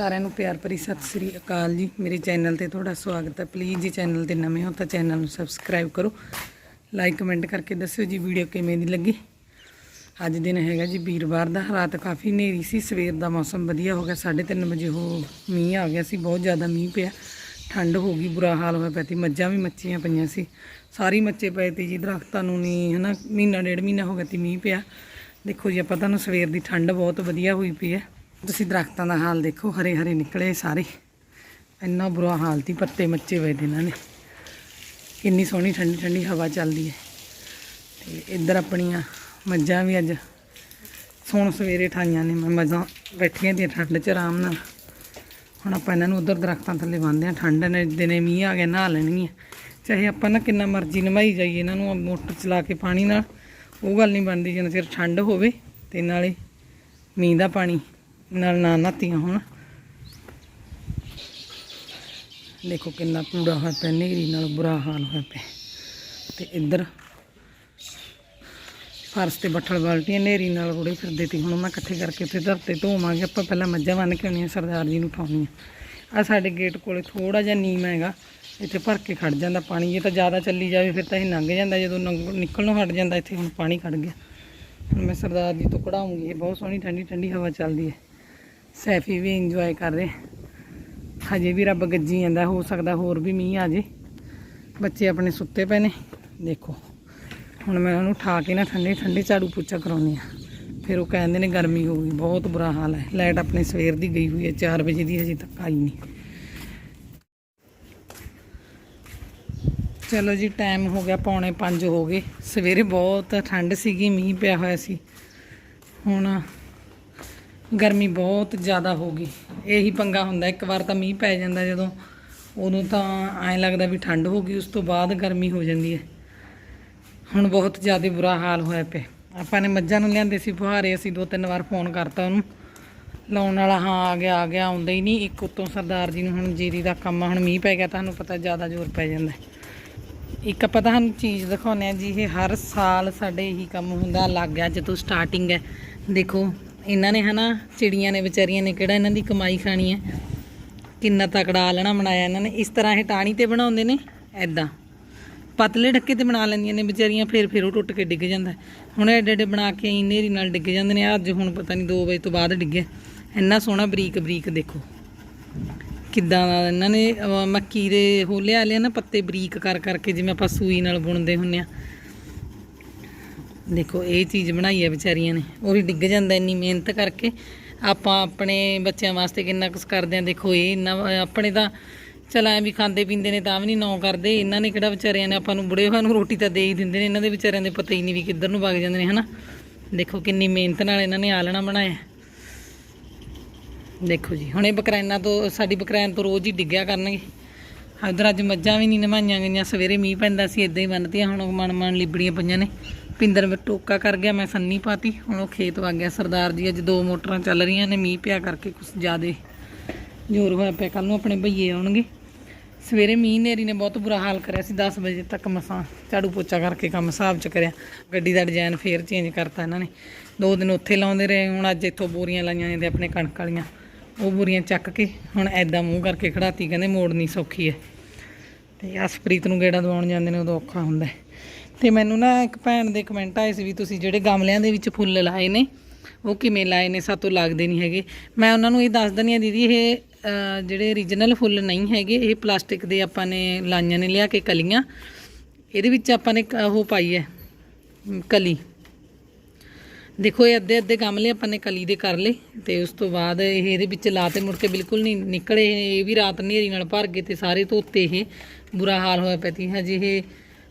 ਸਾਰਿਆਂ ਨੂੰ ਪਿਆਰ ਭਰੀ ਸਤਿ ਸ੍ਰੀ ਅਕਾਲ ਜੀ। ਮੇਰੇ ਚੈਨਲ ਤੇ ਤੁਹਾਡਾ ਸਵਾਗਤ ਹੈ। ਪਲੀਜ਼ ਜੀ ਚੈਨਲ ਤੇ ਨਵੇਂ ਹੋ ਤਾਂ ਚੈਨਲ ਨੂੰ ਸਬਸਕ੍ਰਾਈਬ ਕਰੋ। ਲਾਈਕ ਕਮੈਂਟ ਕਰਕੇ ਦੱਸਿਓ ਜੀ ਵੀਡੀਓ ਕਿਵੇਂ ਦੀ ਲੱਗੀ। ਅੱਜ ਦਿਨ ਹੈਗਾ ਜੀ ਵੀਰਵਾਰ ਦਾ। ਰਾਤ ਕਾਫੀ ਹਨੇਰੀ ਸੀ। ਸਵੇਰ ਦਾ ਮੌਸਮ ਵਧੀਆ ਹੋ ਗਿਆ। 3:30 ਵਜੇ ਉਹ ਮੀਂਹ ਆ ਗਿਆ ਸੀ। ਬਹੁਤ ਜ਼ਿਆਦਾ ਮੀਂਹ ਪਿਆ। ਠੰਡ ਹੋ ਗਈ, ਬੁਰਾ ਹਾਲ ਹੋਇਆ ਪਿਆ ਤੀ ਮੱਝਾਂ ਵੀ ਮੱਚੀਆਂ ਪਈਆਂ ਸੀ। ਸਾਰੀ ਮੱਚੇ ਪਏ ਤੇ ਜੀ ਦਰਖਤਾਂ ਨੂੰ ਨਹੀਂ ਹਨਾ, ਮਹੀਨਾ ਡੇਢ ਮਹੀਨਾ ਹੋ ਗਿਆ ਤੀ ਮੀਂਹ ਪਿਆ। ਦੇਖੋ ਜੀ, ਆਪਾਂ ਤੁਹਾਨੂੰ ਸਵੇਰ ਦੀ ਠੰਡ ਬਹੁਤ ਵਧੀਆ ਹੋਈ ਪਈ ਹੈ। ਤੁਸੀਂ ਦਰਖਤਾਂ ਦਾ ਹਾਲ ਦੇਖੋ, ਹਰੇ ਹਰੇ ਨਿਕਲੇ ਸਾਰੇ। ਇੰਨਾ ਬੁਰਾ ਹਾਲ ਤੀ ਪੱਤੇ ਮੱਚੇ ਹੋਏ ਦੇ ਇਹਨਾਂ ਨੇ। ਕਿੰਨੀ ਸੋਹਣੀ ਠੰਡੀ ਠੰਡੀ ਹਵਾ ਚੱਲਦੀ ਹੈ। ਤੇ ਇੱਧਰ ਆਪਣੀਆਂ ਮੱਝਾਂ ਵੀ ਅੱਜ ਸੋਣ ਸਵੇਰੇ ਠਾਈਆਂ ਨੇ। ਮੈਂ ਮੱਝਾਂ ਬੈਠੀਆਂ ਦੀਆਂ ਠੰਡ 'ਚ ਆਰਾਮ ਨਾਲ। ਹੁਣ ਆਪਾਂ ਇਹਨਾਂ ਨੂੰ ਉਧਰ ਦਰਖਤਾਂ ਥੱਲੇ ਬੰਨ੍ਹਦੇ ਆ ਠੰਡ ਨੇ ਦਿਨੇ ਮੀਂਹ ਆ ਗਿਆ, ਨਹਾ ਲੈਣਗੀਆਂ। ਚਾਹੇ ਆਪਾਂ ਨਾ ਕਿੰਨਾ ਮਰਜ਼ੀ ਨਵਾਈ ਜਾਈਏ, ਇਹਨਾਂ ਨੂੰ ਮੋਟਰ ਚਲਾ ਕੇ ਪਾਣੀ ਨਾਲ। ਉਹ ਗੱਲ ਨਹੀਂ ਬਣਦੀ, ਜਿੰਨਾ ਚਿਰ ਠੰਡ ਹੋਵੇ ਤੇ ਨਾਲੇ ਮੀਂਹ ਦਾ ਪਾਣੀ। ਨਾਲ ਨਾ ਨਹਾਤੀਆਂ ਹੁਣ। ਦੇਖੋ ਕਿੰਨਾ ਕੂੜਾ ਹੋਇਆ ਪਿਆ, ਨੇਰੀ ਨਾਲ ਬੁਰਾ ਹਾਲ ਹੋਇਆ ਪਿਆ। ਤੇ ਇੱਧਰ ਫਰਸ਼ ਤੇ ਬੱਠਲ ਬਾਲਟੀਆਂ ਨੇਰੀ ਨਾਲ ਰੁੜੇ ਫਿਰਦੇ ਤੇ ਹੁਣ ਮੈਂ ਇਕੱਠੇ ਕਰਕੇ ਉੱਥੇ ਧਰਤੇ ਧੋਵਾਂਗੇ। ਆਪਾਂ ਪਹਿਲਾਂ ਮੱਝਾਂ ਬੰਨ ਕੇ ਆਉਣੀਆਂ, ਸਰਦਾਰ ਜੀ ਨੂੰ ਉਠਾਉਣੀਆਂ ਆ ਸਾਡੇ ਗੇਟ ਕੋਲੇ ਥੋੜਾ ਜਿਹਾ ਨੀਮ ਹੈਗਾ, ਇੱਥੇ ਭਰ ਕੇ ਖੜ ਜਾਂਦਾ ਪਾਣੀ। ਜੇ ਤਾਂ ਜ਼ਿਆਦਾ ਚੱਲੀ ਜਾਵੇ ਫਿਰ ਤਾਂ ਇਹ ਲੰਘ ਜਾਂਦਾ, ਜਦੋਂ ਲੰਘ- ਨਿਕਲਣੋਂ ਹਟ ਜਾਂਦਾ ਇੱਥੇ ਹੁਣ ਪਾਣੀ ਖੜ ਗਿਆ। ਹੁਣ ਮੈਂ ਸਰਦਾਰ ਜੀ ਤੋਂ ਕਢਾਉਂਗੀ, ਇਹ ਬਹੁਤ ਸੋਹਣੀ ਠੰਡੀ ਠੰਡੀ ਹਵਾ ਚੱਲਦੀ ਹੈ। ਸੈਫੀ ਵੀ ਇੰਜੋਏ ਕਰ ਰਹੇ। ਹਜੇ ਵੀ ਰੱਬ ਗੱਜੀ ਜਾਂਦਾ, ਹੋ ਸਕਦਾ ਹੋਰ ਵੀ ਮੀਂਹ ਆ ਜੇ। ਬੱਚੇ ਆਪਣੇ ਸੁੱਤੇ ਪਏ ਨੇ। ਦੇਖੋ, ਹੁਣ ਮੈਂ ਉਹਨੂੰ ਠਾ ਕੇ ਨਾ ਠੰਡੇ ਠੰਡੇ ਝਾੜੂ ਪੋਚਾ ਕਰਾਉਣੀ ਆ ਫਿਰ ਉਹ ਕਹਿੰਦੇ ਨੇ ਗਰਮੀ ਹੋ ਗਈ, ਬਹੁਤ ਬੁਰਾ ਹਾਲ ਹੈ। ਲਾਈਟ ਆਪਣੇ ਸਵੇਰ ਦੀ ਗਈ ਹੋਈ ਹੈ 4 ਵਜੇ ਦੀ ਹਜੇ ਤੱਕ ਆਈ ਨਹੀਂ। ਚਲੋ ਜੀ ਟਾਈਮ ਹੋ ਗਿਆ, ਪੌਣੇ 5 ਹੋ ਗਏ। ਸਵੇਰੇ ਬਹੁਤ ਠੰਡ ਸੀਗੀ, ਮੀਂਹ ਪਿਆ ਹੋਇਆ ਸੀ। ਹੁਣ ਗਰਮੀ ਬਹੁਤ ਜ਼ਿਆਦਾ ਹੋ ਗਈ। ਇਹੀ ਪੰਗਾ ਹੁੰਦਾ, ਇੱਕ ਵਾਰ ਤਾਂ ਮੀਂਹ ਪੈ ਜਾਂਦਾ ਜਦੋਂ, ਉਦੋਂ ਤਾਂ ਐਂ ਲੱਗਦਾ ਵੀ ਠੰਡ ਹੋ ਗਈ, ਉਸ ਤੋਂ ਬਾਅਦ ਗਰਮੀ ਹੋ ਜਾਂਦੀ ਹੈ। ਹੁਣ ਬਹੁਤ ਜ਼ਿਆਦਾ ਬੁਰਾ ਹਾਲ ਹੋਇਆ ਪਿਆ। ਆਪਾਂ ਨੇ ਮੱਝਾਂ ਨੂੰ ਲਿਆਂਦੇ ਸੀ ਫੁਹਾਰੇ, ਅਸੀਂ ਦੋ ਤਿੰਨ ਵਾਰ ਫੋਨ ਕਰਤਾ ਉਹਨੂੰ। ਲਾਉਣ ਵਾਲਾ, ਹਾਂ, ਆ ਗਿਆ ਆ ਗਿਆ, ਆਉਂਦਾ ਹੀ ਨਹੀਂ। ਇੱਕ ਉਤੋਂ ਸਰਦਾਰ ਜੀ ਨੂੰ ਹੁਣ ਜੀਰੀ ਦਾ ਕੰਮ ਆ, ਹੁਣ ਮੀਂਹ ਪੈ ਗਿਆ, ਤੁਹਾਨੂੰ ਪਤਾ ਜ਼ਿਆਦਾ ਜ਼ੋਰ ਪੈ ਜਾਂਦਾ। ਇੱਕ ਆਪਾਂ ਤੁਹਾਨੂੰ ਚੀਜ਼ ਦਿਖਾਉਂਦੇ ਆ ਜੀ, ਇਹ ਹਰ ਸਾਲ ਸਾਡੇ ਇਹੀ ਕੰਮ ਹੁੰਦਾ ਲੱਗ ਗਿਆ ਜਦੋਂ ਸਟਾਰਟਿੰਗ ਹੈ। ਦੇਖੋ ਇਹਨਾਂ ਨੇ ਹਨਾ, ਚਿੜੀਆਂ ਨੇ, ਵਿਚਾਰੀਆਂ ਨੇ ਕਿਹੜਾ ਇਹਨਾਂ ਦੀ ਕਮਾਈ ਖਾਣੀ ਹੈ? ਕਿੰਨਾ ਤਕੜਾ ਆਲਣਾ ਬਣਾਇਆ ਇਹਨਾਂ ਨੇ। ਇਸ ਤਰ੍ਹਾਂ ਇਹ ਟਾਣੀ ਤੇ ਬਣਾਉਂਦੇ ਨੇ ਐਦਾਂ ਪਤਲੇ ਢੱਕੇ ਤੇ ਬਣਾ ਲੈਂਦੀਆਂ ਨੇ ਵਿਚਾਰੀਆਂ, ਫਿਰ ਫਿਰ ਉਹ ਟੁੱਟ ਕੇ ਡਿੱਗ ਜਾਂਦਾ। ਹੁਣ ਐਡੇ ਐਡੇ ਬਣਾ ਕੇ ਆਈ ਨੇਰੀ ਨਾਲ ਡਿੱਗ ਜਾਂਦੇ ਨੇ। ਅੱਜ ਹੁਣ ਪਤਾ ਨਹੀਂ 2 ਵਜੇ ਤੋਂ ਬਾਅਦ ਡਿੱਗੇ ਇੰਨਾ ਸੋਹਣਾ ਬਰੀਕ ਬਰੀਕ ਦੇਖੋ। ਕਿੱਦਾਂ ਦਾ ਇਹਨਾਂ ਨੇ ਮੱਕੀ ਦੇ ਹੋਲੇ ਵਾਲੇ ਨਾ, ਪੱਤੇ ਬਰੀਕ ਕਰ ਕਰਕੇ ਜਿਵੇਂ ਆਪਾਂ ਸੂਈ ਨਾਲ ਬੁਣਦੇ ਹੁੰਨੇ ਆ। ਦੇਖੋ, ਇਹ ਚੀਜ਼ ਬਣਾਈ ਹੈ ਵਿਚਾਰੀਆਂ ਨੇ। ਉਹ ਵੀ ਡਿੱਗ ਜਾਂਦਾ ਇੰਨੀ ਮਿਹਨਤ ਕਰਕੇ। ਆਪਾਂ ਆਪਣੇ ਬੱਚਿਆਂ ਵਾਸਤੇ ਕਿੰਨਾ ਕੁਛ ਕਰਦੇ ਆ। ਦੇਖੋ, ਇਹ ਇੰਨਾ, ਆਪਣੇ ਤਾਂ ਚਲ ਐ ਵੀ ਖਾਂਦੇ ਪੀਂਦੇ ਨੇ ਤਾਂ ਵੀ ਨਹੀਂ ਨੌ ਕਰਦੇ। ਇਹਨਾਂ ਨੇ ਕਿਹੜਾ ਵਿਚਾਰਿਆਂ ਨੇ ਆਪਾਂ ਨੂੰ ਬੁੜੇ ਹੋਇਆ ਨੂੰ ਰੋਟੀ ਤਾਂ ਦੇ ਹੀ ਦਿੰਦੇ ਨੇ। ਇਹਨਾਂ ਦੇ ਵਿਚਾਰਿਆਂ ਦੇ ਪਤਾ ਹੀ ਨਹੀਂ ਵੀ ਕਿੱਧਰ ਨੂੰ ਵਗ ਜਾਂਦੇ ਨੇ, ਹਨਾ? ਦੇਖੋ, ਕਿੰਨੀ ਮਿਹਨਤ ਨਾਲ ਇਹਨਾਂ ਨੇ ਆਲਣਾ ਬਣਾਇਆ। ਦੇਖੋ ਜੀ, ਹੁਣ ਇਹ ਬਕਰੈਨਾ ਤੋਂ, ਸਾਡੀ ਬਕਰੈਨ ਤੋਂ ਰੋਜ਼ ਹੀ ਡਿੱਗਿਆ ਕਰਨਗੇ। ਉਧਰ ਅੱਜ ਮੱਝਾਂ ਵੀ ਨਹੀਂ ਨਵਾਈਆਂ ਗਈਆਂ, ਸਵੇਰੇ ਮੀਂਹ ਪੈਂਦਾ ਸੀ ਇਦਾਂ ਹੀ ਬੰਨਤੀਆਂ, ਹੁਣ ਮਨ ਮਨ ਲਿਬੜੀਆਂ ਪਈਆਂ ਨੇ। ਪਿੰਦਰ ਵਿੱਚ ਟੋਕਾ ਕਰ ਗਿਆ, ਮੈਂ ਸੰਨੀ ਪਾਤੀ, ਹੁਣ ਉਹ ਖੇਤ ਵਗ ਗਿਆ। ਸਰਦਾਰ ਜੀ ਅੱਜ ਦੋ ਮੋਟਰਾਂ ਚੱਲ ਰਹੀਆਂ ਨੇ, ਮੀਂਹ ਪਿਆ ਕਰਕੇ ਕੁਝ ਜ਼ਿਆਦੇ ਜ਼ੋਰ ਹੋਇਆ ਪਿਆ ਕੱਲ ਨੂੰ ਆਪਣੇ ਭਈਏ ਆਉਣਗੇ। ਸਵੇਰੇ ਮੀਂਹ ਨੇਰੀ ਨੇ ਬਹੁਤ ਬੁਰਾ ਹਾਲ ਕਰਿਆ ਸੀ 10 ਵਜੇ ਤੱਕ ਮਸਾਂ ਝਾੜੂ ਪੋਚਾ ਕਰਕੇ ਕੰਮ ਹਿਸਾਬ ਚ ਕਰਿਆ। ਗੱਡੀ ਦਾ ਡਿਜ਼ਾਈਨ ਫੇਰ ਚੇਂਜ ਕਰਤਾ ਇਹਨਾਂ ਨੇ। ਦੋ ਦਿਨ ਉੱਥੇ ਲਾਉਂਦੇ ਰਹੇ, ਹੁਣ ਅੱਜ ਇੱਥੋਂ ਬੋਰੀਆਂ ਲਾਈਆਂ ਨੇ ਤੇ ਆਪਣੇ ਕਣਕ ਵਾਲੀਆਂ। ਉਹ ਬੁਰੀਆਂ ਚੱਕ ਕੇ ਹੁਣ ਐਦਾਂ ਮੂੰਹ ਕਰਕੇ ਖੜਾਤੀ, ਕਹਿੰਦੇ ਮੋੜਨੀ ਸੌਖੀ ਹੈ ਤੇ ਅਸਪ੍ਰੀਤ ਨੂੰ ਗੇੜਾ ਦਵਾਉਣ ਜਾਂਦੇ ਨੇ, ਉਦੋਂ ਔਖਾ ਹੁੰਦਾ ਹੈ। ਤੇ ਮੈਨੂੰ ਨਾ ਇੱਕ ਭੈਣ ਦੇ ਕਮੈਂਟ ਆਏ ਸੀ ਵੀ ਤੁਸੀਂ ਜਿਹੜੇ ਗਮਲਿਆਂ ਦੇ ਵਿੱਚ ਫੁੱਲ ਲਾਏ ਨੇ, ਉਹ ਕਿਵੇਂ ਲਾਏ ਨੇ, ਸਾਤੋਂ ਲੱਗਦੇ ਨਹੀਂ ਹੈਗੇ। ਮੈਂ ਉਹਨਾਂ ਨੂੰ ਇਹ ਦੱਸ ਦਿੰਦੀ ਆ ਦੀਦੀ, ਇਹ ਜਿਹੜੇ ਰੀਜਨਲ ਫੁੱਲ ਨਹੀਂ ਹੈਗੇ, ਇਹ ਪਲਾਸਟਿਕ ਦੇ ਆਪਾਂ ਨੇ ਲਾਈਆਂ ਨੇ, ਲਿਆ ਕੇ ਕਲੀਆਂ। ਇਹਦੇ ਵਿੱਚ ਆਪਾਂ ਨੇ ਉਹ ਪਾਈ ਹੈ ਕਲੀ। ਦੇਖੋ, ਇਹ ਅੱਧੇ ਅੱਧੇ ਗਮਲੇ ਆਪਾਂ ਨੇ ਕਲੀ ਦੇ ਕਰ ਲਏ ਤੇ ਉਸ ਤੋਂ ਬਾਅਦ ਇਹ ਇਹਦੇ ਵਿੱਚ ਲਾਤੇ ਮੁੜ ਕੇ ਬਿਲਕੁਲ ਨਹੀਂ ਨਿਕਲੇ। ਇਹ ਵੀ ਰਾਤ ਹਨੇਰੀ ਨਾਲ ਭਰ ਗਏ ਤੇ ਸਾਰੇ ਧੋਤੇ ਇਹ। ਬੁਰਾ ਹਾਲ ਹੋਇਆ ਪਿਆ ਤੀ ਹਜੇ ਇਹ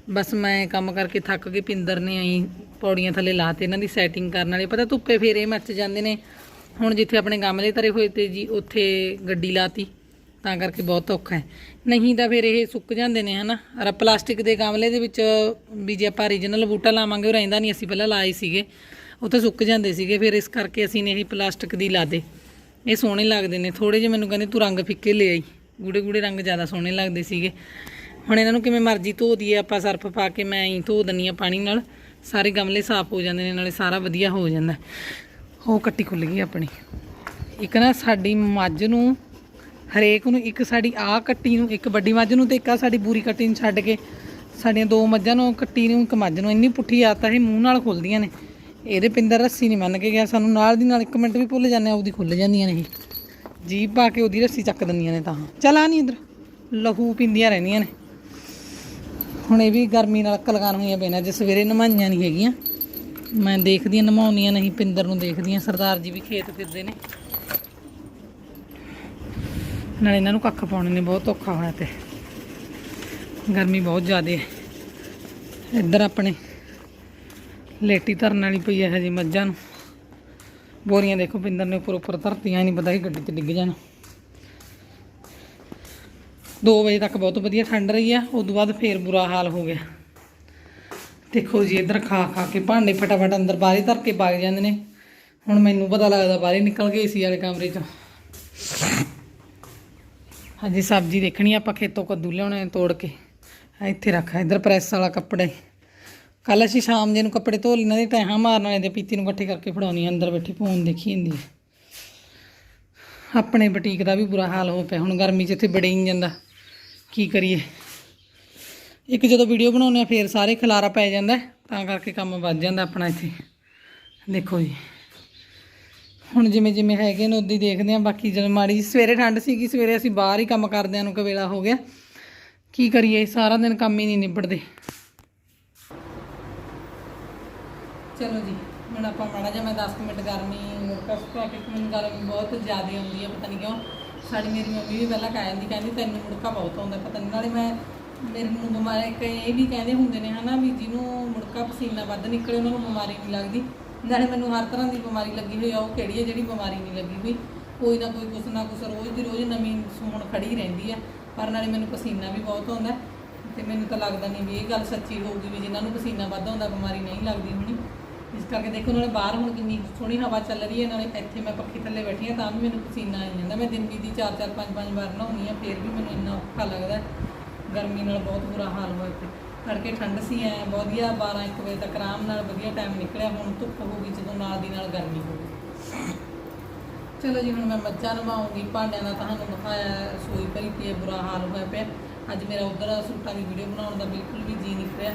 ਬਸ ਮੈਂ ਕੰਮ ਕਰਕੇ ਥੱਕ ਕੇ ਪਿੰਦਰ ਨੇ ਆਈ, ਪੌੜੀਆਂ ਥੱਲੇ ਲਾਤੇ ਇਹਨਾਂ ਦੀ ਸੈਟਿੰਗ ਕਰਨ ਵਾਲੇ। ਪਤਾ ਧੁੱਪੇ ਫੇਰੇ ਮੱਚ ਜਾਂਦੇ ਨੇ। ਹੁਣ ਜਿੱਥੇ ਆਪਣੇ ਗਮਲੇ ਧਰੇ ਹੋਏ ਤੇ ਜੀ, ਉੱਥੇ ਗੱਡੀ ਲਾਤੀ ਤਾਂ। ਕਰਕੇ ਬਹੁਤ ਔਖਾ ਹੈ। ਨਹੀਂ ਤਾਂ ਫਿਰ ਇਹ ਸੁੱਕ ਜਾਂਦੇ ਨੇ, ਹਨਾ? ਰ ਪਲਾਸਟਿਕ ਦੇ ਗਮਲੇ ਦੇ ਵਿੱਚ ਵੀ ਜੇ ਆਪਾਂ ਓਰੀਜਨਲ ਬੂਟਾ ਲਾਵਾਂਗੇ, ਉਹ ਰਹਿੰਦਾ ਨਹੀਂ। ਅਸੀਂ ਪਹਿਲਾਂ ਲਾਏ ਸੀਗੇ। ਉਹ ਤਾਂ ਸੁੱਕ ਜਾਂਦੇ ਸੀਗੇ, ਫਿਰ ਇਸ ਕਰਕੇ ਅਸੀਂ ਨੇ ਇਹ ਪਲਾਸਟਿਕ ਦੀ ਲਾਦੇ। ਇਹ ਸੋਹਣੇ ਲੱਗਦੇ ਨੇ ਥੋੜੇ ਜਿਹੇ ਮੈਨੂੰ ਕਹਿੰਦੇ ਤੂੰ ਰੰਗ ਫਿੱਕੇ ਲੈ ਆਈ। ਗੂੜੇ ਗੂੜੇ ਰੰਗ ਜ਼ਿਆਦਾ ਸੋਹਣੇ ਲੱਗਦੇ ਸੀਗੇ। ਹੁਣ ਇਹਨਾਂ ਨੂੰ ਕਿਵੇਂ ਮਰਜ਼ੀ ਧੋ ਦਈਏ, ਆਪਾਂ ਸਰਫ ਪਾ ਕੇ ਮੈਂ ਹੀ ਧੋ ਦਿੰਨੀ ਆ ਪਾਣੀ ਨਾਲ। ਸਾਰੇ ਗਮਲੇ ਸਾਫ਼ ਹੋ ਜਾਂਦੇ ਨੇ, ਨਾਲੇ ਸਾਰਾ ਵਧੀਆ ਹੋ ਜਾਂਦਾ। ਉਹ ਕੱਟੀ ਖੁੱਲ ਗਈ ਆਪਣੀ। ਇੱਕ ਨਾ ਸਾਡੀ ਮੱਝ ਨੂੰ, ਹਰੇਕ ਨੂੰ ਇੱਕ ਸਾਡੀ ਆਹ ਕੱਟੀ ਨੂੰ, ਇੱਕ ਵੱਡੀ ਮੱਝ ਨੂੰ ਤੇ ਇੱਕ ਆ ਸਾਡੀ ਬੂਰੀ ਕੱਟੀ ਨੂੰ ਛੱਡ ਕੇ, ਸਾਡੀਆਂ ਦੋ ਮੱਝਾਂ ਨੂੰ, ਕੱਟੀ ਨੂੰ, ਇੱਕ ਮੱਝ ਨੂੰ, ਇੰਨੀ ਪੁੱਠੀ ਆਦਤ ਇਹ ਮੂੰਹ ਨਾਲ ਖੁੱਲਦੀਆਂ ਨੇ। ਇਹਦੇ ਪਿੰਦਰ ਰੱਸੀ ਨਹੀਂ ਮੰਨ ਕੇ ਗਿਆ ਸਾਨੂੰ। ਨਾਲ ਦੀ ਨਾਲ ਇੱਕ ਮਿੰਟ ਵੀ ਭੁੱਲ ਜਾਂਦੇ ਆ, ਉਹਦੀ ਖੁੱਲ ਜਾਂਦੀਆਂ ਨੇ ਇਹ। ਜੀਭ ਪਾ ਕੇ ਉਹਦੀ ਰੱਸੀ ਚੱਕ ਦਿੰਦੀਆਂ ਨੇ ਤਾਂ। ਚੱਲ ਆ ਨਹੀਂ ਇਧਰ। ਲਹੂ ਪਿੰਦੀਆਂ ਰਹਿੰਦੀਆਂ ਨੇ। ਹੁਣ ਇਹ ਵੀ ਗਰਮੀ ਨਾਲ ਕਲਗਾਨ ਹੋਈਆਂ ਪਈਆਂ ਜੇ ਸਵੇਰੇ ਨਮਾਈਆਂ ਨਹੀਂ ਹੈਗੀਆਂ। ਮੈਂ ਦੇਖਦੀ ਹਾਂ ਨਮਾਉਣੀਆਂ ਨਹੀਂ ਪਿੰਦਰ ਨੂੰ ਦੇਖਦੀ ਹਾਂ ਸਰਦਾਰ ਜੀ ਵੀ ਖੇਤ ਫਿਰਦੇ ਨੇ। ਨਾਲ ਇਹਨਾਂ ਨੂੰ ਕੱਖ ਪਾਉਣੇ ਨੇ, ਬਹੁਤ ਔਖਾ ਹੋਇਆ ਤੇ ਗਰਮੀ ਬਹੁਤ ਜ਼ਿਆਦਾ ਹੈ। ਇੱਧਰ ਆਪਣੇ ਲੇਟੀ ਧਰਨ ਵਾਲੀ ਪਈ ਹੈ ਹਜੇ ਮੱਝਾਂ ਨੂੰ। ਬੋਰੀਆਂ ਦੇਖੋ ਪਿੰਦਰ ਨੇ ਉੱਪਰ ਉੱਪਰ ਧਰਤੀਆਂ ਨਹੀਂ ਪਤਾ ਕਿ ਗੱਡੀ 'ਚ ਡਿੱਗ ਜਾਣ। 2 ਵਜੇ ਤੱਕ ਬਹੁਤ ਵਧੀਆ ਠੰਡ ਰਹੀ ਆ ਉਸ ਤੋਂ ਬਾਅਦ ਫੇਰ ਬੁਰਾ ਹਾਲ ਹੋ ਗਿਆ। ਦੇਖੋ ਜੀ, ਇੱਧਰ ਖਾ ਖਾ ਕੇ ਭਾਂਡੇ ਫਟਾਫਟ ਅੰਦਰ ਬਾਹਰ ਧਰ ਕੇ ਵਗ ਜਾਂਦੇ ਨੇ। ਹੁਣ ਮੈਨੂੰ ਪਤਾ ਲੱਗਦਾ ਬਾਹਰ ਨਿਕਲ ਗਏ ਸੀ ਵਾਲੇ ਕਮਰੇ ਚੋਂ। ਹਾਂਜੀ, ਸਬਜ਼ੀ ਦੇਖਣੀ ਆਪਾਂ ਖੇਤੋਂ ਕੱਦੂ ਲਿਆਉਣੇ ਤੋੜ ਕੇ। ਇੱਥੇ ਰੱਖਾ, ਇੱਧਰ ਪ੍ਰੈਸ ਵਾਲਾ ਕੱਪੜਾ ਕੱਲ ਅਸੀਂ ਸ਼ਾਮ ਜੇ ਨੂੰ ਕੱਪੜੇ ਧੋ ਲੈਣਾ ਦੇ ਤੈਹਾਂ ਮਾਰਨ ਵਾਲੇ ਦੇ ਪੀਤੀ ਨੂੰ ਇਕੱਠੇ ਕਰਕੇ ਫੜਾਉਣੀ ਆ, ਅੰਦਰ ਬੈਠੀ ਫੋਨ ਦੇਖੀ ਜਾਂਦੀ ਹੈ। ਆਪਣੇ ਬੁਟੀਕ ਦਾ ਵੀ ਬੁਰਾ ਹਾਲ ਹੋ ਪਿਆ ਹੁਣ ਗਰਮੀ 'ਚ ਇੱਥੇ ਬੜੇ ਹੀ ਨਹੀਂ ਜਾਂਦਾ। ਕੀ ਕਰੀਏ? ਇੱਕ ਜਦੋਂ ਵੀਡੀਓ ਬਣਾਉਂਦੇ ਆ ਫੇਰ ਸਾਰੇ ਖਲਾਰਾ ਪੈ ਜਾਂਦਾ ਤਾਂ ਕਰਕੇ ਕੰਮ ਵੱਧ ਜਾਂਦਾ ਆਪਣਾ ਇੱਥੇ। ਦੇਖੋ ਜੀ। ਹੁਣ ਜਿਵੇਂ ਜਿਵੇਂ ਹੈਗੇ ਨੇ ਉਦੋਂ ਹੀ ਦੇਖਦੇ ਆ ਬਾਕੀ ਜਦੋਂ ਮਾੜੀ ਜਿਹੀ ਸਵੇਰੇ ਠੰਡ ਸੀਗੀ ਸਵੇਰੇ ਅਸੀਂ ਬਾਹਰ ਹੀ ਕੰਮ ਕਰਦਿਆਂ ਨੂੰ ਕਵੇਲਾ ਹੋ ਗਿਆ। ਕੀ ਕਰੀਏ ਸਾਰਾ ਦਿਨ ਕੰਮ ਹੀ ਨਹੀਂ ਨਿਬੜਦੇ। ਚਲੋ ਜੀ, ਹੁਣ ਆਪਾਂ ਮਾੜਾ ਜਿਹਾ ਮੈਂ 10 ਮਿੰਟ ਗਰਮੀ ਮੁੜਕਾ ਸੁਕਾ ਮੈਨੂੰ ਗਰਮੀ ਬਹੁਤ ਜ਼ਿਆਦਾ ਆਉਂਦੀ ਹੈ ਪਤਾ ਨਹੀਂ ਕਿਉਂ। ਸਾਡੀ ਮੇਰੀ ਮੰਮੀ ਵੀ ਪਹਿਲਾਂ ਕਹਿ ਜਾਂਦੀ ਕਹਿੰਦੀ ਤੈਨੂੰ ਮੁੜਕਾ ਬਹੁਤ ਆਉਂਦਾ, ਪਤਾ ਨਹੀਂ ਨਾਲੇ ਮੈਂ ਮੇਰੇ ਨੂੰ ਬਿਮਾਰੀ ਕਈ ਇਹ ਵੀ ਕਹਿੰਦੇ ਹੁੰਦੇ ਨੇ ਹਨਾ ਵੀ ਜਿਹਨੂੰ ਮੁੜਕਾ ਪਸੀਨਾ ਵੱਧ ਨਿਕਲੇ, ਉਹਨਾਂ ਨੂੰ ਬਿਮਾਰੀ ਨਹੀਂ ਲੱਗਦੀ। ਨਾਲੇ ਮੈਨੂੰ ਹਰ ਤਰ੍ਹਾਂ ਦੀ ਬਿਮਾਰੀ ਲੱਗੀ ਹੋਈ ਆ, ਉਹ ਕਿਹੜੀ ਹੈ ਜਿਹੜੀ ਬਿਮਾਰੀ ਨਹੀਂ ਲੱਗੀ ਹੋਈ। ਕੋਈ ਨਾ ਕੋਈ ਕੁਛ ਨਾ ਕੁਛ ਰੋਜ਼ ਦੀ ਰੋਜ਼ ਨਵੀਂ ਸੂਣ ਖੜੀ ਰਹਿੰਦੀ ਆ, ਪਰ ਨਾਲੇ ਮੈਨੂੰ ਪਸੀਨਾ ਵੀ ਬਹੁਤ ਆਉਂਦਾ। ਤੇ ਮੈਨੂੰ ਤਾਂ ਲੱਗਦਾ ਨਹੀਂ ਵੀ ਇਹ ਗੱਲ ਸੱਚੀ ਹੋਊਗੀ ਵੀ ਜਿਨ੍ਹਾਂ ਨੂੰ ਪਸੀਨਾ ਵੱਧ ਆਉਂਦਾ, ਬਿਮਾਰੀ ਨਹੀਂ ਲੱਗਦੀ ਹੋਣੀ। ਇਸ ਕਰਕੇ ਦੇਖੋ, ਨਾਲੇ ਬਾਹਰ ਹੁਣ ਕਿੰਨੀ ਸੋਹਣੀ ਹਵਾ ਚੱਲ ਰਹੀ ਹੈ, ਨਾਲੇ ਇੱਥੇ ਮੈਂ ਪੱਖੇ ਥੱਲੇ ਬੈਠੀ ਹਾਂ, ਤਾਂ ਵੀ ਮੈਨੂੰ ਪਸੀਨਾ ਆਈ ਜਾਂਦਾ। ਮੈਂ ਦਿਨ ਵੀ ਦੀ 4-4 5-5 ਵਾਰ ਨਹਾਉਣੀ ਆ ਫਿਰ ਵੀ ਮੈਨੂੰ ਇੰਨਾ ਔਖਾ ਲੱਗਦਾ ਗਰਮੀ ਨਾਲ ਬਹੁਤ ਬੁਰਾ ਹਾਲ ਹੋਇਆ ਪਿਆ ਤੜਕੇ ਠੰਡ ਸੀ, ਐ ਵਧੀਆ 12-1 ਵਜੇ ਤੱਕ ਆਰਾਮ ਨਾਲ ਵਧੀਆ ਟਾਈਮ ਨਿਕਲਿਆ। ਹੁਣ ਧੁੱਪ ਹੋ ਗਈ, ਜਦੋਂ ਨਾਲ ਦੀ ਨਾਲ ਗਰਮੀ ਹੋ ਗਈ। ਚਲੋ ਜੀ, ਹੁਣ ਮੈਂ ਮੱਝਾਂ ਨਵਾਉਂਗੀ, ਭਾਂਡਿਆਂ ਦਾ ਤੁਹਾਨੂੰ ਦਿਖਾਇਆ ਰਸੋਈ ਭਰੀ ਪਈ ਹੈ, ਬੁਰਾ ਹਾਲ ਹੋਇਆ ਪਿਆ। ਅੱਜ ਮੇਰਾ ਉਧਰ ਸੂਟਾਂ ਦੀ ਵੀਡੀਓ ਬਣਾਉਣ ਦਾ ਬਿਲਕੁਲ ਵੀ ਜੀ ਨਹੀਂ ਰਿਹਾ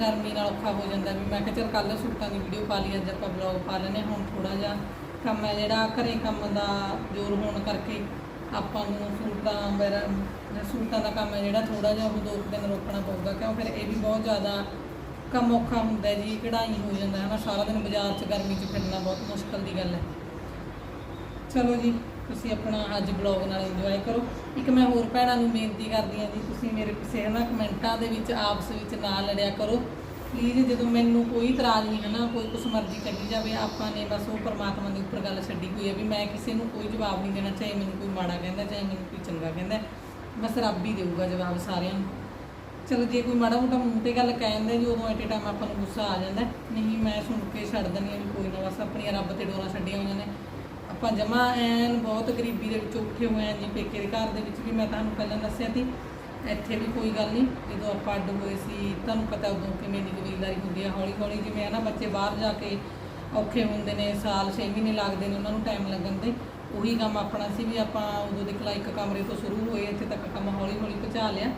ਗਰਮੀ ਨਾਲ ਔਖਾ ਹੋ ਜਾਂਦਾ ਵੀ ਮੈਂ ਕਿਹਾ ਚਲ ਕੱਲ ਸੂਟਾਂ ਦੀ ਵੀਡੀਓ ਪਾ ਲਈ, ਅੱਜ ਆਪਾਂ ਬਲੌਗ ਪਾ ਲੈਨੇ ਹੁਣ ਥੋੜਾ ਜਿਹਾ ਕੰਮ ਹੈ ਜਿਹੜਾ ਘਰੇ ਕੰਮ ਦਾ ਜ਼ੋਰ ਹੋਣ ਕਰਕੇ ਆਪਾਂ ਨੂੰ ਸੂਟਾਂ ਵਗੈਰਾ ਸੂਟਾਂ ਦਾ ਕੰਮ ਹੈ ਜਿਹੜਾ ਥੋੜਾ ਜਿਹਾ ਉਹ ਦੋ ਦਿਨ ਰੋਕਣਾ ਪਊਗਾ, ਕਿਉਂ ਫਿਰ ਇਹ ਵੀ ਬਹੁਤ ਜ਼ਿਆਦਾ ਕੰਮ ਔਖਾ ਹੁੰਦਾ ਜੀ, ਕਢਾਈ ਹੋ ਜਾਂਦਾ ਹੈ ਨਾ, ਸਾਰਾ ਦਿਨ ਬਾਜ਼ਾਰ 'ਚ ਗਰਮੀ 'ਚ ਫਿਰਨਾ ਬਹੁਤ ਮੁਸ਼ਕਲ ਦੀ ਗੱਲ ਹੈ। ਚਲੋ ਜੀ। ਤੁਸੀਂ ਆਪਣਾ ਅੱਜ ਬਲੌਗ ਨਾਲ ਇੰਜੋਏ ਕਰੋ। ਇੱਕ ਮੈਂ ਹੋਰ ਭੈਣਾਂ ਨੂੰ ਬੇਨਤੀ ਕਰਦੀ ਹਾਂ ਜੀ, ਤੁਸੀਂ ਮੇਰੇ ਕਿਸੇ ਹਨਾ ਕਮੈਂਟਾਂ ਦੇ ਵਿੱਚ, ਆਪਸ ਵਿੱਚ ਨਾ ਲੜਿਆ ਕਰੋ। ਪਲੀਜ਼ ਜਦੋਂ ਮੈਨੂੰ ਕੋਈ ਇਤਰਾਜ਼ ਨਹੀਂ ਹੈ ਨਾ ਕੋਈ ਕੁਛ ਮਰਜ਼ੀ ਕੱਢੀ ਜਾਵੇ, ਆਪਾਂ ਨੇ ਬਸ ਉਹ ਪਰਮਾਤਮਾ ਦੇ ਉੱਪਰ ਗੱਲ ਛੱਡੀ ਹੋਈ ਹੈ ਵੀ ਮੈਂ ਕਿਸੇ ਨੂੰ ਕੋਈ ਜਵਾਬ ਨਹੀਂ ਦੇਣਾ, ਚਾਹੇ ਮੈਨੂੰ ਕੋਈ ਮਾੜਾ ਕਹਿੰਦਾ, ਚਾਹੇ ਮੈਨੂੰ ਕੋਈ ਚੰਗਾ ਕਹਿੰਦਾ। ਬਸ ਰੱਬ ਹੀ ਦੇਊਗਾ ਜਵਾਬ ਸਾਰਿਆਂ ਨੂੰ। ਚਲੋ ਜੇ ਕੋਈ ਮਾੜਾ ਮੋਟਾ ਮੂੰਹ ਤੇ ਗੱਲ ਕਹਿ ਜਾਂਦਾ ਜੀ, ਉਦੋਂ ਐਟ ਟਾਈਮ ਆਪਾਂ ਨੂੰ ਗੁੱਸਾ ਆ ਜਾਂਦਾ। ਨਹੀਂ, ਮੈਂ ਸੁਣ ਕੇ ਛੱਡ ਦਿੰਦੀ ਹਾਂ ਵੀ ਕੋਈ ਨਾ, ਬਸ ਆਪਣੀਆਂ ਰੱਬ ਤੇ ਡੋਰਾਂ ਛੱਡੀਆਂ ਹੋਈਆਂ ਨੇ। ਆਪਾਂ ਜਮਾ ਐਨ ਬਹੁਤ ਗਰੀਬੀ ਦੇ ਵਿੱਚ ਉੱਠੇ ਹੋਏ ਆਂ ਜੀ, ਪੇਕੇ ਦੇ ਘਰ ਦੇ ਵਿੱਚ ਵੀ ਮੈਂ ਤੁਹਾਨੂੰ ਪਹਿਲਾਂ ਦੱਸਿਆ ਸੀ, ਇੱਥੇ ਵੀ ਕੋਈ ਗੱਲ ਨਹੀਂ, ਜਦੋਂ ਆਪਾਂ ਅੱਡ ਹੋਏ ਸੀ, ਤੁਹਾਨੂੰ ਪਤਾ ਉਦੋਂ ਕਿਵੇਂ ਦੀ ਕਬੀਲਦਾਰੀ ਹੁੰਦੀ ਆ ਹੌਲੀ ਹੌਲੀ ਜਿਵੇਂ ਆ ਨਾ ਬੱਚੇ ਬਾਹਰ ਜਾ ਕੇ ਔਖੇ ਹੁੰਦੇ ਨੇ, ਸਾਲ 6 ਮਹੀਨੇ ਲੱਗਦੇ ਨੇ ਉਹਨਾਂ ਨੂੰ ਟਾਈਮ ਲੱਗਣ ਤੇ, ਉਹੀ ਕੰਮ ਆਪਣਾ ਸੀ ਵੀ ਆਪਾਂ ਉਦੋਂ ਦੇ ਖਲਾ ਇੱਕ ਕਮਰੇ ਤੋਂ ਸ਼ੁਰੂ ਹੋਏ, ਇੱਥੇ ਤੱਕ ਕੰਮ ਹੌਲੀ ਹੌਲੀ ਪਹੁੰਚਾ ਲਿਆ,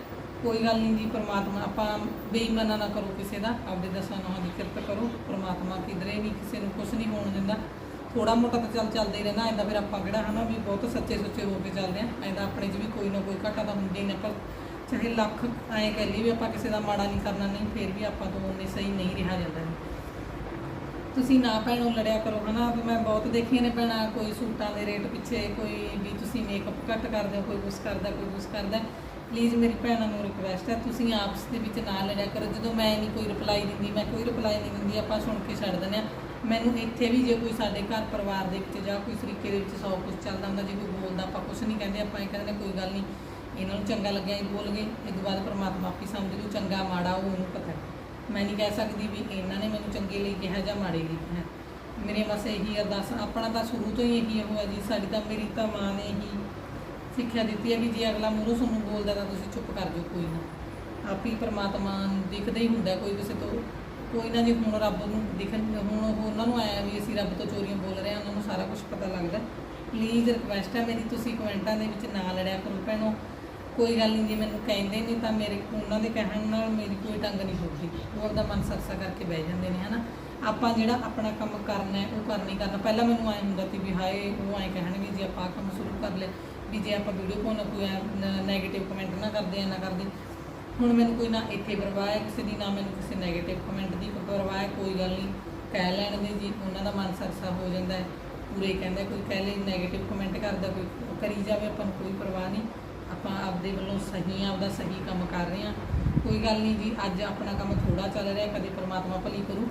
ਕੋਈ ਗੱਲ ਨਹੀਂ ਜੀ, ਪਰਮਾਤਮਾ, ਆਪਾਂ ਬੇਈਮਾਨਾ ਨਾ ਕਰੋ ਕਿਸੇ ਦਾ, ਆਪਦੇ ਦਸਾਂ ਨੌਹਾਂ ਦੀ ਕਿਰਤ ਕਰੋ, ਪਰਮਾਤਮਾ ਕਿਧਰੇ ਵੀ ਕਿਸੇ ਨੂੰ ਕੁਝ ਨਹੀਂ ਹੋਣ ਦਿੰਦਾ ਥੋੜਾ ਮੋਟਾ ਤਾਂ ਚੱਲ ਚੱਲਦਾ ਹੀ ਰਹਿੰਦਾ ਐਂਦਾ ਫਿਰ ਆਪਾਂ ਕਿਹੜਾ ਹਨਾ ਵੀ ਬਹੁਤ ਸੱਚੇ ਸੁੱਚੇ ਹੋ ਕੇ ਚੱਲਦੇ ਆ ਐਂਦਾ ਆਪਣੇ 'ਚ ਵੀ ਕੋਈ ਨਾ ਕੋਈ ਘਾਟਾ ਤਾਂ ਹੁੰਦੀ ਨਾ ਪਰ ਚਾਹੇ ਲੱਖ ਐਂ ਕਹਿ ਲਈ ਵੀ ਆਪਾਂ ਕਿਸੇ ਦਾ ਮਾੜਾ ਨਹੀਂ ਕਰਨਾ, ਨਹੀਂ ਫਿਰ ਵੀ ਆਪਾਂ ਤੋਂ ਉਹਨੇ ਸਹੀ ਨਹੀਂ ਰਿਹਾ ਜਾਂਦਾ ਤੁਸੀਂ ਨਾ ਭੈਣੋਂ ਲੜਿਆ ਕਰੋ ਹਨਾ, ਵੀ ਮੈਂ ਬਹੁਤ ਦੇਖੀਆਂ ਨੇ ਭੈਣਾਂ, ਕੋਈ ਸੂਟਾਂ ਦੇ ਰੇਟ ਪਿੱਛੇ, ਕੋਈ ਵੀ ਤੁਸੀਂ ਮੇਕਅਪ ਘੱਟ ਕਰਦੇ ਹੋ, ਕੋਈ ਕੁਛ ਕਰਦਾ, ਕੋਈ ਕੁਛ ਕਰਦਾ। ਪਲੀਜ਼ ਮੇਰੀ ਭੈਣਾਂ ਨੂੰ ਰਿਕਵੈਸਟ ਹੈ, ਤੁਸੀਂ ਆਪਸ ਦੇ ਵਿੱਚ ਨਾ ਲੜਿਆ ਕਰੋ। ਜਦੋਂ ਮੈਂ ਨਹੀਂ ਕੋਈ ਰਿਪਲਾਈ ਦਿੰਦੀ, ਮੈਂ ਕੋਈ ਰਿਪਲਾਈ ਨਹੀਂ ਦਿੰਦੀ, ਆਪਾਂ ਸੁਣ ਕੇ ਛੱਡ ਦਿੰਦੇ ਆ ਮੈਨੂੰ ਇੱਥੇ ਵੀ ਜੇ ਕੋਈ ਸਾਡੇ ਘਰ ਪਰਿਵਾਰ ਦੇ ਵਿੱਚ ਜਾਂ ਕੋਈ ਤਰੀਕੇ ਦੇ ਵਿੱਚ ਸੌ ਕੁਝ ਚੱਲਦਾ ਹੁੰਦਾ, ਜੇ ਕੋਈ ਬੋਲਦਾ ਆਪਾਂ ਕੁਝ ਨਹੀਂ ਕਹਿੰਦੇ, ਆਪਾਂ ਇਹ ਕਹਿੰਦੇ ਕੋਈ ਗੱਲ ਨਹੀਂ। ਇਹਨਾਂ ਨੂੰ ਚੰਗਾ ਲੱਗਿਆ ਇਹ ਬੋਲ ਗਏ, ਇਹ ਤੋਂ ਬਾਅਦ ਪਰਮਾਤਮਾ ਆਪੀ ਸਮਝ ਲੂ ਚੰਗਾ ਮਾੜਾ ਉਹ ਉਹਨੂੰ ਪਤਾ ਮੈਂ ਨਹੀਂ ਕਹਿ ਸਕਦੀ ਵੀ ਇਹਨਾਂ ਨੇ ਮੈਨੂੰ ਚੰਗੇ ਲਈ ਕਿਹਾ ਜਾਂ ਮਾੜੇ ਲਈ ਕਿਹਾ। ਮੇਰੇ ਬਸ ਇਹੀ ਅਰਦਾਸ ਆਪਣਾ ਤਾਂ ਸ਼ੁਰੂ ਤੋਂ ਹੀ ਇਹੀ ਹੋਇਆ ਜੀ, ਸਾਡੀ ਤਾਂ ਮੇਰੀ ਤਾਂ ਮਾਂ ਨੇ ਇਹੀ ਸਿੱਖਿਆ ਦਿੱਤੀ ਹੈ ਵੀ ਜੇ ਅਗਲਾ ਮੂਹਰੋਂ ਤੁਹਾਨੂੰ ਬੋਲਦਾ ਤਾਂ ਤੁਸੀਂ ਚੁੱਪ ਕਰ ਜਾਓ, ਕੋਈ ਨਾ। ਆਪ ਹੀ ਪਰਮਾਤਮਾ ਨੂੰ ਦਿਖਦਾ ਹੀ ਹੁੰਦਾ ਕੋਈ ਕਿਸੇ ਤੋਂ। ਕੋਈ ਨਾ ਜੀ ਹੁਣ ਰੱਬ ਨੂੰ ਦਿਖਣ, ਹੁਣ ਉਹ ਉਹਨਾਂ ਨੂੰ ਆਇਆ ਵੀ ਅਸੀਂ ਰੱਬ ਤੋਂ ਚੋਰੀਆਂ ਬੋਲ ਰਹੇ ਹਾਂ, ਉਹਨਾਂ ਨੂੰ ਸਾਰਾ ਕੁਝ ਪਤਾ ਲੱਗਦਾ। ਪਲੀਜ਼ ਰਿਕਵੈਸਟ ਹੈ ਮੇਰੀ, ਤੁਸੀਂ ਕਮੈਂਟਾਂ ਦੇ ਵਿੱਚ ਨਾ ਲੜਿਆ ਕਰੋ ਭੈਣੋ। ਕੋਈ ਗੱਲ ਨਹੀਂ, ਜੇ ਮੈਨੂੰ ਕਹਿੰਦੇ ਨੇ ਤਾਂ ਮੇਰੇ ਉਹਨਾਂ ਦੇ ਕਹਿਣ ਨਾਲ ਮੇਰੀ ਕੋਈ ਟੰਗ ਨਹੀਂ ਹੋਊਗੀ। ਉਹ ਆਪਦਾ ਮਨ ਸਰਸਾ ਕਰਕੇ ਬਹਿ ਜਾਂਦੇ ਨੇ, ਹਨਾ। ਆਪਾਂ ਜਿਹੜਾ ਆਪਣਾ ਕੰਮ ਕਰਨਾ ਹੈ, ਉਹ ਕਰਨੀ ਕਰਨਾ। ਪਹਿਲਾਂ ਮੈਨੂੰ ਐਂ ਹੁੰਦਾ ਸੀ ਵੀ ਹਾਏ, ਉਹ ਐਂ ਕਹਿਣਗੇ, ਜੇ ਆਪਾਂ ਆਹ ਕੰਮ ਸ਼ੁਰੂ ਕਰ ਲਿਆ, ਵੀ ਜੇ ਆਪਾਂ ਵੀਡੀਓ ਪਾਉਣਾ ਕੋਈ ਨੈਗੇਟਿਵ ਕਮੈਂਟ ਨਾ ਕਰਦੇ ਆ ਨਾ ਕਰਦੇ। ਹੁਣ ਮੈਨੂੰ ਕੋਈ ਨਾ ਇੱਥੇ ਪਰਵਾਹ ਹੈ, ਕਿਸੇ ਦੀ ਨਾ ਮੈਨੂੰ ਕਿਸੇ ਨੈਗੇਟਿਵ ਕਮੈਂਟ ਦੀ ਪਰਵਾਹ ਹੈ, ਕੋਈ ਗੱਲ ਨਹੀਂ। ਕਹਿ ਲੈਣ ਦੇ ਜੀ, ਉਹਨਾਂ ਦਾ ਮਨ ਸਰਸਾ ਹੋ ਜਾਂਦਾ ਹੈ। ਪੂਰੇ ਕਹਿੰਦਾ ਕੋਈ ਕਹਿ ਲੈ ਨੈਗੇਟਿਵ ਕਮੈਂਟ ਕਰਦਾ ਕੋਈ ਕਰੀ ਜਾਵੇ, ਆਪਾਂ ਨੂੰ ਕੋਈ ਪਰਵਾਹ ਨਹੀਂ। ਆਪਾਂ ਆਪਦੇ ਵੱਲੋਂ ਸਹੀ ਆ, ਆਪਦਾ ਸਹੀ ਕੰਮ ਕਰ ਰਹੇ ਆ। ਕੋਈ ਗੱਲ ਨਹੀਂ ਜੀ, ਅੱਜ ਆਪਣਾ ਕੰਮ ਥੋੜਾ ਚੱਲ ਰਿਹਾ, ਕਦੇ ਪਰਮਾਤਮਾ ਭਲੀ ਕਰੂ।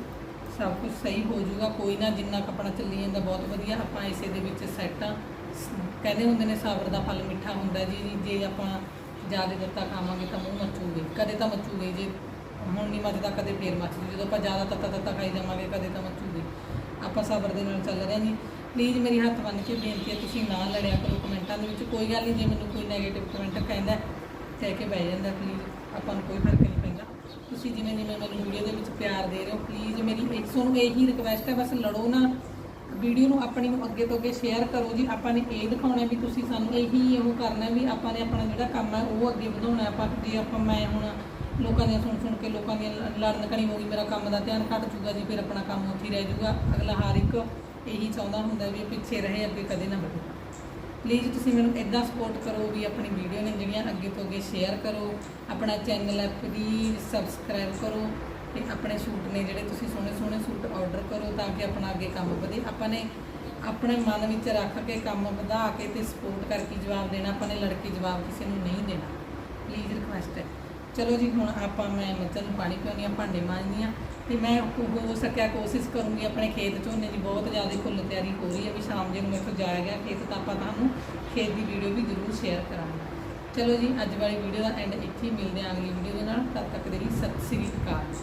ਸਭ ਕੁਝ ਸਹੀ ਹੋ ਜਾਊਗਾ, ਕੋਈ ਨਾ ਜਿੰਨਾ ਕੁ ਆਪਣਾ ਚੱਲੀ ਜਾਂਦਾ, ਬਹੁਤ ਵਧੀਆ, ਆਪਾਂ ਇਸੇ ਦੇ ਵਿੱਚ ਸੈੱਟ ਆ। ਕਹਿੰਦੇ ਹੁੰਦੇ ਨੇ, ਸਬਰ ਦਾ ਫਲ ਮਿੱਠਾ ਹੁੰਦਾ ਜੀ, ਜੇ ਆਪਾਂ ਜ਼ਿਆਦਾ ਦਿੱਤਾ ਖਾਵਾਂਗੇ ਤਾਂ ਮੂੰਹ ਮੱਚੂਗੇ। ਕਦੇ ਤਾਂ ਮੱਚੂਗੇ ਜੇ। ਹੁਣ ਨਹੀਂ ਮੱਚਦਾ, ਕਦੇ ਫੇਰ ਮੱਚਦੀ। ਜਦੋਂ ਆਪਾਂ ਜ਼ਿਆਦਾ ਤੱਤਾ ਤੱਤਾ ਖਾਈ ਜਾਵਾਂਗੇ, ਕਦੇ ਤਾਂ ਮੱਚੂਗੇ। ਆਪਾਂ ਸਬਰ ਦੇ ਨਾਲ ਚੱਲ ਰਹੇ ਜੀ। ਪਲੀਜ਼ ਮੇਰੀ ਹੱਥ ਬੰਨ੍ਹ ਕੇ ਬੇਨਤੀ ਹੈ, ਤੁਸੀਂ ਨਾ ਲੜਿਆ ਕਰੋ ਕਮੈਂਟਾਂ ਦੇ ਵਿੱਚ। ਕੋਈ ਗੱਲ ਨਹੀਂ ਜੇ ਮੈਨੂੰ ਕੋਈ ਨੈਗੇਟਿਵ ਕਮੈਂਟ ਕਹਿੰਦਾ ਕਹਿ ਕੇ ਬਹਿ ਜਾਂਦਾ ਪਲੀਜ਼ ਆਪਾਂ ਨੂੰ ਕੋਈ ਫ਼ਰਕ ਨਹੀਂ ਪੈਂਦਾ। ਤੁਸੀਂ ਜਿਵੇਂ ਜਿਵੇਂ ਮੈਨੂੰ ਵੀਡੀਓ ਦੇ ਵਿੱਚ ਪਿਆਰ ਦੇ ਰਹੇ ਹੋ ਪਲੀਜ਼ ਮੇਰੀ, ਇੱਕ ਤੁਹਾਨੂੰ ਇਹੀ ਰਿਕਵੈਸਟ ਹੈ, ਬਸ ਲੜੋ ਨਾ। ਵੀਡੀਓ ਨੂੰ ਆਪਣੀ ਨੂੰ ਅੱਗੇ ਤੋਂ ਅੱਗੇ ਸ਼ੇਅਰ ਕਰੋ ਜੀ। ਆਪਾਂ ਨੇ ਇਹ ਦਿਖਾਉਣਾ ਵੀ ਤੁਸੀਂ ਸਾਨੂੰ ਇਹੀ ਉਹ ਕਰਨਾ ਵੀ ਆਪਾਂ ਨੇ ਆਪਣਾ ਜਿਹੜਾ ਕੰਮ ਹੈ ਉਹ ਅੱਗੇ ਵਧਾਉਣਾ ਆਪਾਂ ਜੇ ਆਪਾਂ ਮੈਂ ਹੁਣ ਲੋਕਾਂ ਦੀਆਂ ਸੁਣ ਸੁਣ ਕੇ ਲੋਕਾਂ ਦੀਆਂ ਲੜਨ ਕਣੀ ਹੋ ਗਈ, ਮੇਰਾ ਕੰਮ ਦਾ ਧਿਆਨ ਘੱਟ ਜੂਗਾ ਜੀ, ਫਿਰ ਆਪਣਾ ਕੰਮ ਉੱਥੇ ਹੀ ਰਹਿ ਜੂਗਾ ਅਗਲਾ ਹਰ ਇੱਕ ਇਹੀ ਚਾਹੁੰਦਾ ਹੁੰਦਾ ਵੀ ਪਿੱਛੇ ਰਹੇ, ਅੱਗੇ ਕਦੇ ਨਾ ਵਧੇ। ਪਲੀਜ਼ ਤੁਸੀਂ ਮੈਨੂੰ ਇਦਾਂ ਸਪੋਰਟ ਕਰੋ ਵੀ ਆਪਣੀ ਵੀਡੀਓ ਨੇ ਜਿਹੜੀਆਂ ਅੱਗੇ ਤੋਂ ਅੱਗੇ ਸ਼ੇਅਰ ਕਰੋ। ਆਪਣਾ ਚੈਨਲ ਹੈ ਪਲੀਜ਼ ਸਬਸਕ੍ਰਾਈਬ ਕਰੋ। ਤੇ ਆਪਣੇ ਸੂਟ ਨੇ ਜਿਹੜੇ ਤੁਸੀਂ ਸੋਹਣੇ ਸੋਹਣੇ ਸੂਟ ਆਰਡਰ ਕਰੋ ਤਾਂ ਕਿ ਆਪਣਾ ਅੱਗੇ ਕੰਮ ਵਧੇ। ਆਪਾਂ ਨੇ ਆਪਣੇ ਮਨ ਵਿੱਚ ਰੱਖ ਕੇ ਕੰਮ ਵਧਾ ਕੇ ਤੇ ਸਪੋਰਟ ਕਰਕੇ ਜਵਾਬ ਦੇਣਾ, ਆਪਾਂ ਨੇ ਲੜ ਜਵਾਬ ਕਿਸੇ ਨੂੰ ਨਹੀਂ ਦੇਣਾ। ਪਲੀਜ਼ ਰਿਕੁਐਸਟ ਹੈ। ਚਲੋ ਜੀ, ਹੁਣ ਆਪਾਂ ਮੈਂ ਮੱਝਾਂ ਨੂੰ ਪਾਣੀ ਪਿਆਉਣੀ ਆ, ਭਾਂਡੇ ਮਾਂਜਨੀ ਆ ਤੇ ਮੈਂ ਹੋ ਹੋ ਸਕਿਆ ਕੋਸ਼ਿਸ਼ ਕਰੂੰਗੀ ਆਪਣੇ ਖੇਤ ਝੋਨੇ ਦੀ ਬਹੁਤ ਜ਼ਿਆਦਾ ਫੁੱਲ ਤਿਆਰੀ ਹੋ ਰਹੀ ਹੈ ਵੀ ਸ਼ਾਮ ਜੇ ਨੂੰ ਮੇਰੇ ਤੋਂ ਜਾਇਆ ਗਿਆ ਖੇਤ, ਤਾਂ ਆਪਾਂ ਤੁਹਾਨੂੰ ਖੇਤ ਦੀ ਵੀਡੀਓ ਵੀ ਜ਼ਰੂਰ ਸ਼ੇਅਰ ਕਰਾਂਗੇ। ਚਲੋ ਜੀ, ਅੱਜ ਵਾਲੀ ਵੀਡੀਓ ਦਾ ਐਂਡ ਇੱਥੇ ਹੀ ਮਿਲਦੇ ਹਾਂ ਅਗਲੀ ਵੀਡੀਓ ਦੇ ਨਾਲ। ਤਦ ਤੱਕ ਦੇ ਲਈ ਸਤਿ ਸ੍ਰੀ ਅਕਾਲ।